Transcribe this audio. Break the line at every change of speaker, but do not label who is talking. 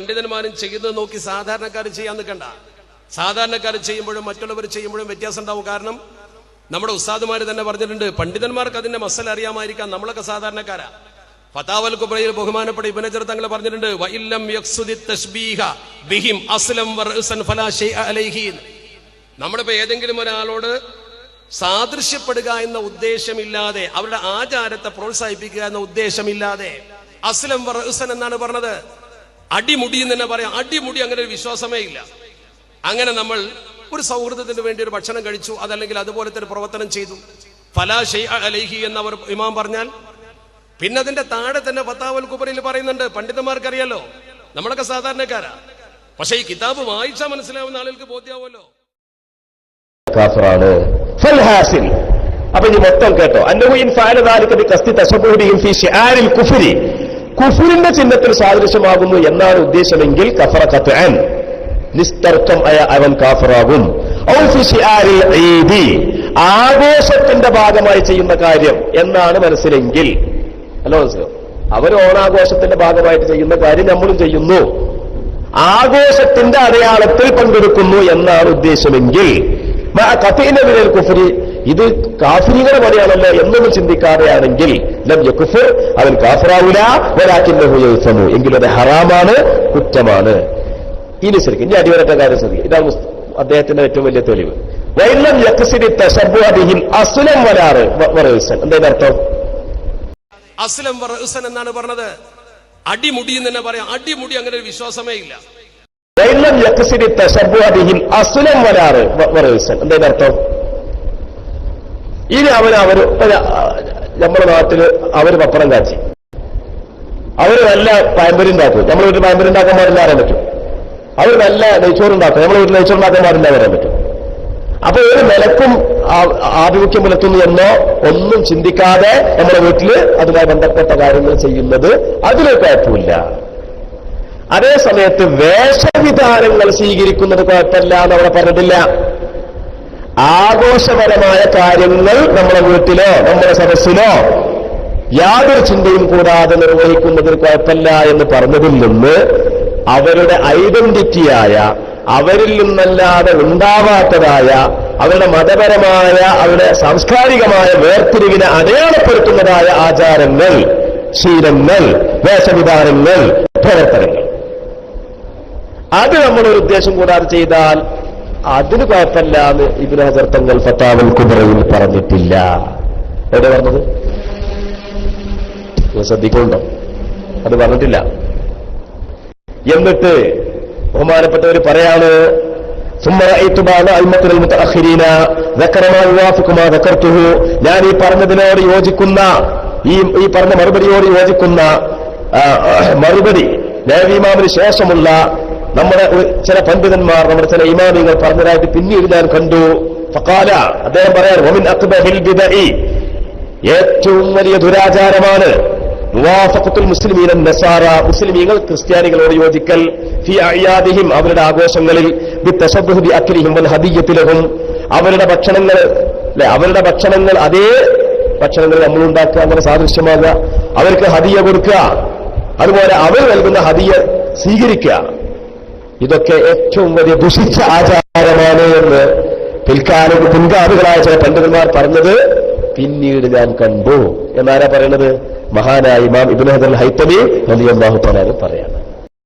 പണ്ഡിതന്മാരും ചെയ്യുന്നത് നോക്കി സാധാരണക്കാർ ചെയ്യാൻ നിൽക്കണ്ട. സാധാരണക്കാർ ചെയ്യുമ്പോഴും മറ്റുള്ളവർ ചെയ്യുമ്പോഴും വ്യത്യാസം ഉണ്ടാവും. കാരണം നമ്മുടെ ഉസ്താദുമാർ തന്നെ പറഞ്ഞിട്ടുണ്ട് പണ്ഡിതന്മാർക്ക് അതിന്റെ മസൽ അറിയാമായിരിക്കാം നമ്മളൊക്കെ സാധാരണക്കാരാ. ഫതാവൽ കുബ്രയിൽ ബഹുമാനപ്പെട്ട ഇബനജർ തങ്ങൾ പറഞ്ഞിട്ടുണ്ട് തശ്ബീഹ ബിഹിം അസ്ലം ഫലാ അലൈഹി. നമ്മളിപ്പോ ഏതെങ്കിലും ഒരാളോട് സാദൃശ്യപ്പെടുക എന്ന ഉദ്ദേശമില്ലാതെ അവരുടെ ആചാരത്തെ പ്രോത്സാഹിപ്പിക്കുക എന്ന ഉദ്ദേശമില്ലാതെ അസ്ലം വറഅസൻ എന്നാണ് പറഞ്ഞത്. അടിമുടി എന്ന് തന്നെ പറയാം. അടിമുടി അങ്ങനെ ഒരു വിശ്വാസമേ ഇല്ല. അങ്ങനെ നമ്മൾ ഒരു സൗഹൃദത്തിന് വേണ്ടി ഒരു ഭക്ഷണം കഴിച്ചു അതല്ലെങ്കിൽ അതുപോലത്തെ ഒരു പ്രവർത്തനം ചെയ്തു. ഫലാ ഷെയ് അലൈഹി എന്നവർ ഇമാം പറഞ്ഞാൽ പിന്നെ അതിന്റെ താഴെ തന്നെ ഫത്താവൽ കുബറിൽ പറയുന്നുണ്ട്. പണ്ഡിതന്മാർക്കറിയാലോ? നമ്മളൊക്കെ സാധാരണക്കാരാ. പക്ഷെ ഈ കിതാബ് വായിച്ചാൽ മനസ്സിലാവുന്ന ആളുകൾക്ക് ബോധ്യാവുമല്ലോ.
അപ്പൊ ഇനി മൊത്തം കേട്ടോ. അന്നഹുയിൻ ഫാലദാലിക്കബി കസ്തി തശബൂരിയും ഫി ഷിആരിൽ കുഫരി. കുഫുരിന്റെ ചിഹ്നത്തിൽ സാദൃശ്യമാകുന്നു എന്നാണ് ഉദ്ദേശമെങ്കിൽ കഫറ ഖത്അൻ നിസ്തർക്കം അയ അവൻ കാഫറാകും. ആഘോഷത്തിന്റെ ഭാഗമായി ചെയ്യുന്ന കാര്യം എന്നാണ് മനസ്സിലെങ്കിൽ. അല്ലോ അവർ ഓണാഘോഷത്തിന്റെ ഭാഗമായിട്ട് ചെയ്യുന്ന കാര്യം നമ്മളും ചെയ്യുന്നു. ആഘോഷത്തിന്റെ അടയാളത്തിൽ പങ്കെടുക്കുന്നു എന്നാണ് ഉദ്ദേശമെങ്കിൽ. കുഫരി. ഇത് കാഫിരികളെ പണിയാണല്ലോ എന്നൊന്നും ചിന്തിക്കാതെയാണെങ്കിൽ ലം യക്കുഫർ അവൻ കാഫറാവൂല. വരാക്കിന്നു എങ്കിലും അത് ഹറാമാണ് കുറ്റമാണ്. ഇനി ശരിക്കും ഇനി അടിവരട്ട കാര്യം ശ്രദ്ധിക്കും ഇതാണ് അദ്ദേഹത്തിന്റെ ഏറ്റവും വലിയ തെളിവ്. വൈലം യക്സിരി തശബു അബിഹിൽ അസുലം വരാറ് വറീസൻ എന്താ അർത്ഥം?
അസ്ലം വറഅസൻ എന്നാണ് പറഞ്ഞത്. അടിമുടി എന്ന് തന്നെ പറയാം. അടിമുടി അങ്ങനെ ഒരു വിശ്വാസമേ ഇല്ല.
വൈലം യക്സിരി തശബു അബിഹിൽ അസുലം വരാറ് വറീസൻ എന്താ അർത്ഥം? ഇനി അവർ അവർ നമ്മുടെ നാട്ടിൽ അവർ പപ്പടം കാച്ചി. അവർ നല്ല പാമ്പര്യം ഉണ്ടാക്കും. നമ്മുടെ വീട്ടിൽ പാമ്പര്യം ഉണ്ടാക്കാൻ പാടില്ല അറിയാൻ പറ്റും. അവർ നല്ല നെയ്ച്ചോറുണ്ടാക്കും നമ്മുടെ വീട്ടിൽ നെയ്ച്ചോറുണ്ടാക്കാൻ പാടില്ല പറയാൻ പറ്റും. അപ്പൊ ഒരു നിലക്കും ആഭിമുഖ്യം പുലർത്തുന്നു എന്നോ ഒന്നും ചിന്തിക്കാതെ നമ്മുടെ വീട്ടിൽ അതുമായി ബന്ധപ്പെട്ട കാര്യങ്ങൾ ചെയ്യുന്നത് അതിലെ കുഴപ്പമില്ല. അതേ സമയത്ത് വേഷവിധാനങ്ങൾ സ്വീകരിക്കുന്നത് കുഴപ്പമില്ല എന്ന് അവിടെ പറഞ്ഞിട്ടില്ല. ആഘോഷപരമായ കാര്യങ്ങൾ നമ്മുടെ വീട്ടിലോ നമ്മുടെ സദസ്സിലോ യാതൊരു ചിന്തയും കൂടാതെ നിർവഹിക്കുന്നതിൽ കുഴപ്പമില്ല എന്ന് പറഞ്ഞതിൽ നിന്ന് അവരുടെ ഐഡന്റിറ്റിയായ അവരിൽ നിന്നല്ലാതെ ഉണ്ടാവാത്തതായ അവരുടെ മതപരമായ അവരുടെ സാംസ്കാരികമായ വേർതിരിവിനെ അടയാളപ്പെടുത്തുന്നതായ ആചാരങ്ങൾ ശീലങ്ങൾ വേഷവിധാനങ്ങൾ പ്രവർത്തനങ്ങൾ. അത് നമ്മളൊരു ഉദ്ദേശം കൂടാതെ ചെയ്താൽ അതിന് കുഴപ്പമില്ല എന്ന് ഇബിന് ഹസർ തങ്ങൾ ഫത്താവൽ കുബറയിൽ പറഞ്ഞിട്ടില്ല. എവിടെ പറഞ്ഞത്? ശ്രദ്ധിക്കുന്നുണ്ടോ? അത് പറഞ്ഞിട്ടില്ല. എന്നിട്ട് ബഹുമാനപ്പെട്ടവർ പറയാണ് ഞാൻ ഈ പറഞ്ഞതിനോട് യോജിക്കുന്ന ഈ ഈ പറഞ്ഞ മറുപടിയോട് യോജിക്കുന്ന മറുപടി ദേവിമാമിന് ശേഷമുള്ള നമ്മുടെ ചില പണ്ഡിതന്മാർ നമ്മുടെ ചില ഇമാമികൾ പറഞ്ഞതായിട്ട് പിന്നീട് ഞാൻ കണ്ടു. ഫക്കാല അദ്ദേഹം പറയാൻ ഏറ്റവും വലിയ ദുരാചാരമാണ് മുസ്ലിമീങ്ങൾ ക്രിസ്ത്യാനികളോട് യോജിക്കൽ. അവരുടെ ആഘോഷങ്ങളിൽ ബി വൽ അവരുടെ ഭക്ഷണങ്ങൾ അല്ലെ അവരുടെ ഭക്ഷണങ്ങൾ അതേ ഭക്ഷണങ്ങൾ നമ്മൾ ഉണ്ടാക്കുക അങ്ങനെ സാദൃശ്യമാകുക. അവർക്ക് ഹദിയ കൊടുക്കുക. അതുപോലെ അവർ നൽകുന്ന ഹദിയ സ്വീകരിക്കുക. ഇതൊക്കെ ഏറ്റവും വലിയ ദുഷിച്ച ആചാരമാണ് എന്ന് പിൽക്കാല പിൻഗാമികളായ ചില പണ്ഡിതന്മാർ പറഞ്ഞത് പിന്നീട് ഞാൻ കണ്ടു. എന്നാരാ പറയുന്നത് മഹാനായ ഇമാം ഇബ്നു ഹദർ വലിയ തആല പറയാണ്.